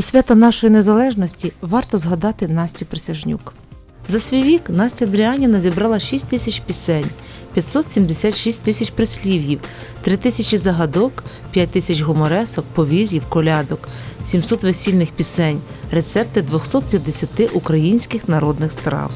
До свята нашої незалежності варто згадати Настю Присяжнюк. За свій вік Настя Дріаніна зібрала 6 тисяч пісень, 576 тисяч прислів'їв, 3 тисячі загадок, 5 тисяч гуморесок, повір'їв, колядок, 700 весільних пісень, рецепти 250 українських народних страв.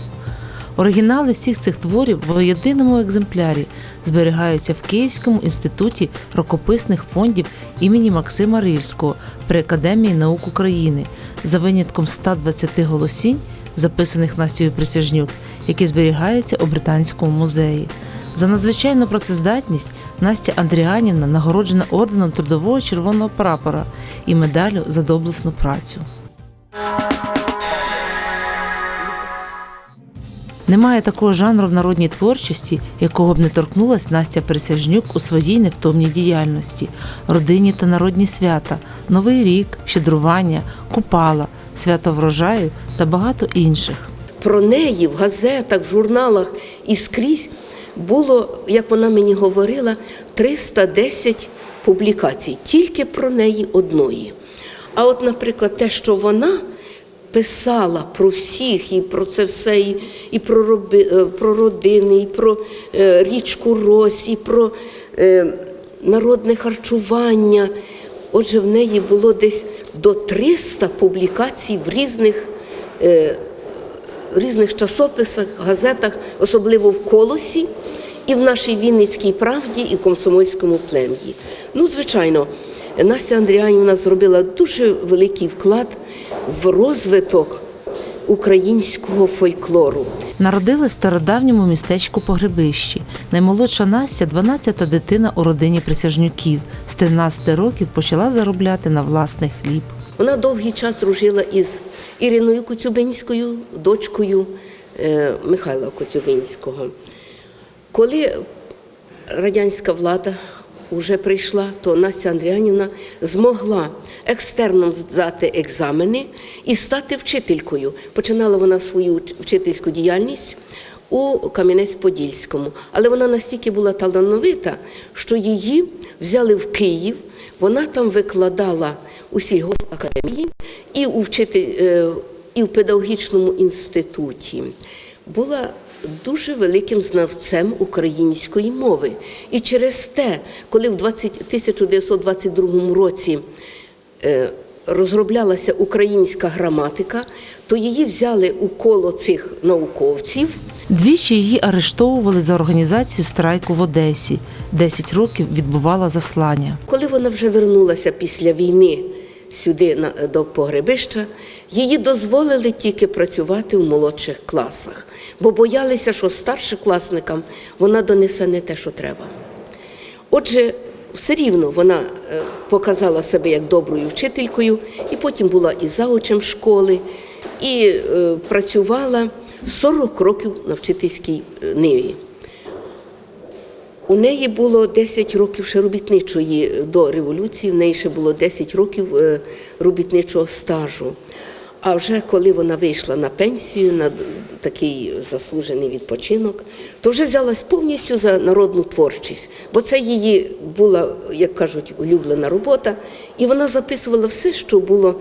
Оригінали всіх цих творів в єдиному екземплярі зберігаються в Київському інституті рукописних фондів імені Максима Рильського при Академії наук України за винятком 120 голосінь, записаних Настю Присяжнюк, які зберігаються у Британському музеї. За надзвичайну працездатність Настя Андріанівна нагороджена орденом Трудового червоного прапора і медаллю за доблесну працю. Немає такого жанру в народній творчості, якого б не торкнулась Настя Присяжнюк у своїй невтомній діяльності, родинні та народні свята, Новий рік, щедрування, купала, свято врожаю та багато інших. Про неї в газетах, в журналах і скрізь було, як вона мені говорила, 310 публікацій, тільки про неї одної. А от, наприклад, те, що вона писала про всіх, і про це все, і, і про, роби, е, про родини, і про е, річку Рось, і про е, народне харчування. Отже, в неї було десь до 300 публікацій в різних е, різних часописах, газетах, особливо в колосі, і в нашій Вінницькій правді, і в комсомольському плем'ї. Ну, звичайно, Настя Андріанівна зробила дуже великий вклад в розвиток українського фольклору. Народилась в стародавньому містечку Погребищі. Наймолодша Настя 12-та дитина у родині присяжнюків. З 13 років почала заробляти на власний хліб. Вона довгий час дружила із Іриною Коцюбинською, дочкою е, Михайла Коцюбинського. Коли радянська влада вже прийшла, то Настя Андріанівна змогла екстерном здати екзамени і стати вчителькою. Починала вона свою вчительську діяльність у Кам'янець-Подільському. Але вона настільки була талановита, що її взяли в Київ. Вона там викладала у сільгоспакадемії і е, і в педагогічному інституті. Була дуже великим знавцем української мови. І через те, коли в 20, 1922 році розроблялася українська граматика, то її взяли у коло цих науковців. Двічі її арештовували за організацію страйку в Одесі. 10 років відбувала заслання. Коли вона вже вернулася після війни сюди до погребища, її дозволили тільки працювати в молодших класах, бо боялися, що старшокласникам вона донесе не те, що треба. Отже, все рівно вона е, показала себе як доброю вчителькою, і потім була і заучем школи, і е, працювала 40 років на вчительській е, ниві. У неї було 10 років ще робітничої до революції, в неї ще було 10 років робітничого стажу. А вже коли вона вийшла на пенсію, на такий заслужений відпочинок, то вже взялась повністю за народну творчість, бо це її була, як кажуть, улюблена робота, і вона записувала все, що було,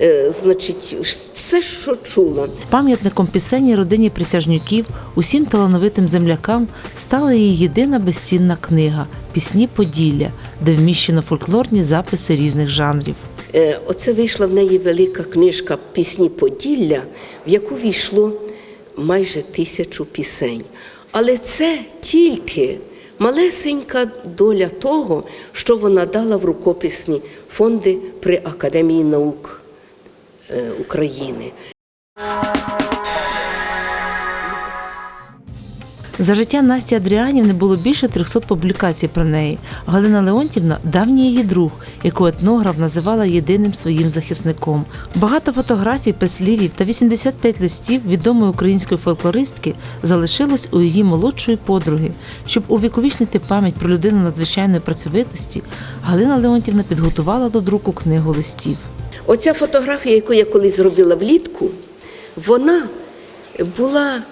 е, значить, все, що чула. Пам'ятником пісенній родині присяжнюків, усім талановитим землякам стала її єдина безцінна книга Пісні Поділля, де вміщено фольклорні записи різних жанрів. Е, Оце вийшла в неї велика книжка Пісні Поділля, в яку війшло майже тисячу пісень. Але це тільки малесенька доля того, що вона дала в рукописні фонди при Академії наук е, України. За життя Насті Адріанівни було більше 300 публікацій про неї. Галина Леонтівна давній її друг, яку етнограф називала єдиним своїм захисником. Багато фотографій, песлівів та 85 листів відомої української фольклористки залишилось у її молодшої подруги. Щоб увіковічнити пам'ять про людину надзвичайної працьовитості, Галина Леонтівна підготувала до друку книгу листів. Оця фотографія, яку я колись зробила влітку, вона була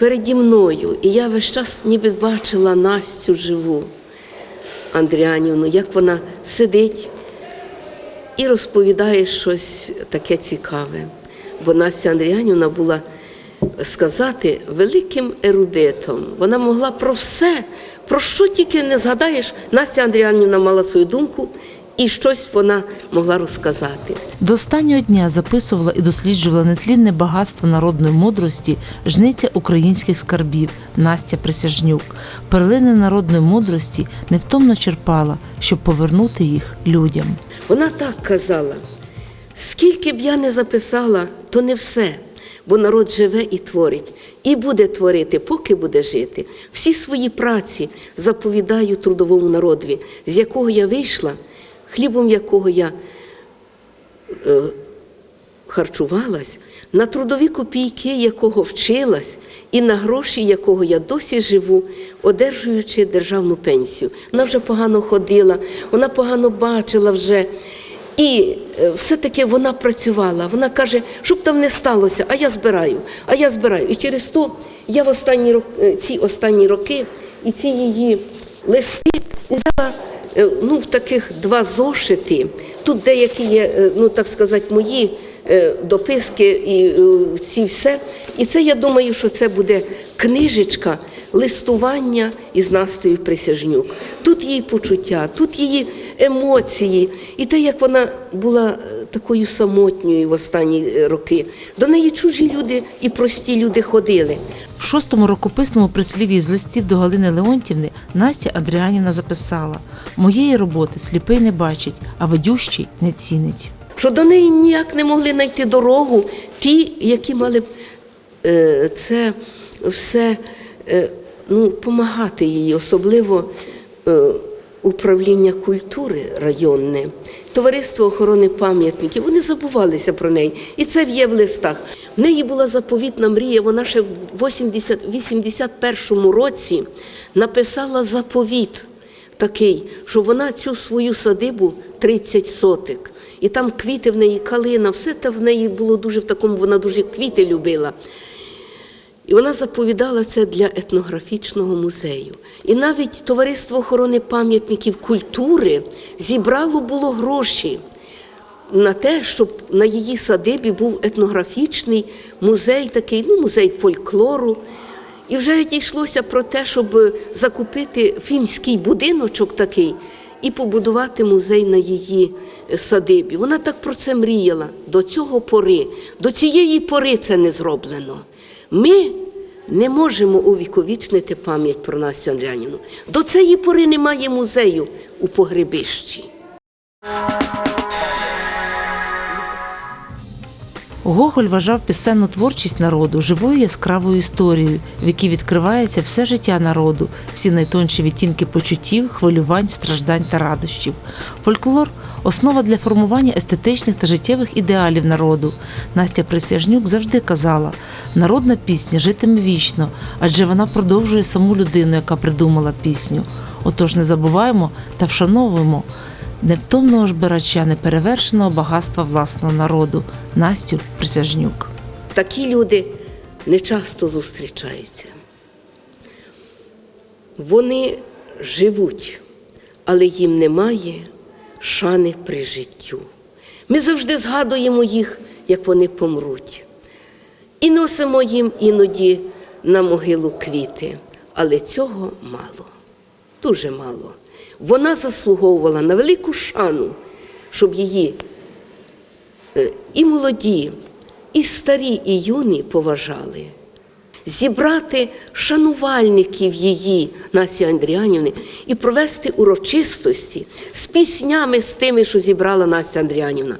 переді мною, і я весь час ніби бачила Настю живу Андріанівну, як вона сидить і розповідає щось таке цікаве. Бо Настя Андріанівна була сказати великим ерудитом. Вона могла про все, про що тільки не згадаєш. Настя Андріанівна мала свою думку, і щось вона могла розказати. До останнього дня записувала і досліджувала нетлінне багатство народної мудрості, жниця українських скарбів Настя Присяжнюк. Перлини народної мудрості невтомно черпала, щоб повернути їх людям. Вона так казала: скільки б я не записала, то не все, бо народ живе і творить, і буде творити, поки буде жити. Всі свої праці заповідаю трудовому народові, з якого я вийшла, хлібом якого я е, харчувалась, на трудові копійки, якого вчилась, і на гроші, якого я досі живу, одержуючи державну пенсію. Вона вже погано ходила, вона погано бачила вже. І е, все-таки вона працювала. Вона каже, щоб там не сталося, а я збираю, а я збираю. І через то я в останні рок- е, ці останні роки і ці її листи взяла ну, в таких два зошити. Тут деякі є, е, ну так сказати, мої е, дописки і е, ці все. І це я думаю, що це буде книжечка листування із Настею Присяжнюк. Тут її почуття, тут її емоції, і те, як вона була е, такою самотньою в останні е, роки. До неї чужі люди і прості люди ходили. В шостому рукописному прислів'ї з листів до Галини Леонтівни Настя Адріанівна записала: Моєї роботи сліпий не бачить, а ведющий не цінить. що до неї ніяк не могли знайти дорогу ті, які мали б е, це все е, ну, їй, особливо е, управління культури районне, товариство охорони пам'ятників. Вони забувалися про неї. І це є в листах. В неї була заповітна мрія. Вона ще в 80, 81-му році написала заповіт такий, що вона цю свою садибу 30 сотик. І там квіти в неї, калина, все те в неї було дуже в такому, вона дуже квіти любила. І вона заповідала це для етнографічного музею. І навіть Товариство охорони пам'ятників культури зібрало було гроші на те, щоб на її садибі був етнографічний музей, такий, ну, музей фольклору. І вже дійшлося про те, щоб закупити фінський будиночок такий і побудувати музей на її садибі. Вона так про це мріяла до цього пори. До цієї пори це не зроблено. Ми не можемо увіковічнити пам'ять про Настю Андріанівну. До цієї пори немає музею у погребищі. Гоголь вважав пісенну творчість народу живою яскравою історією, в якій відкривається все життя народу, всі найтонші відтінки почуттів, хвилювань, страждань та радощів. Фольклор основа для формування естетичних та життєвих ідеалів народу. Настя Присяжнюк завжди казала: народна пісня житиме вічно, адже вона продовжує саму людину, яка придумала пісню. Отож не забуваємо та вшановуємо невтомного збирача неперевершеного багатства власного народу Настю Присяжнюк. Такі люди не часто зустрічаються. Вони живуть, але їм немає шани при життю. Ми завжди згадуємо їх, як вони помруть. І носимо їм іноді на могилу квіти, але цього мало, дуже мало. Вона заслуговувала на велику шану, щоб її е, і молоді, і старі, і юні поважали. Зібрати шанувальників її, Насі Андріанівни, і провести урочистості з піснями з тими, що зібрала Настя Андріанівна.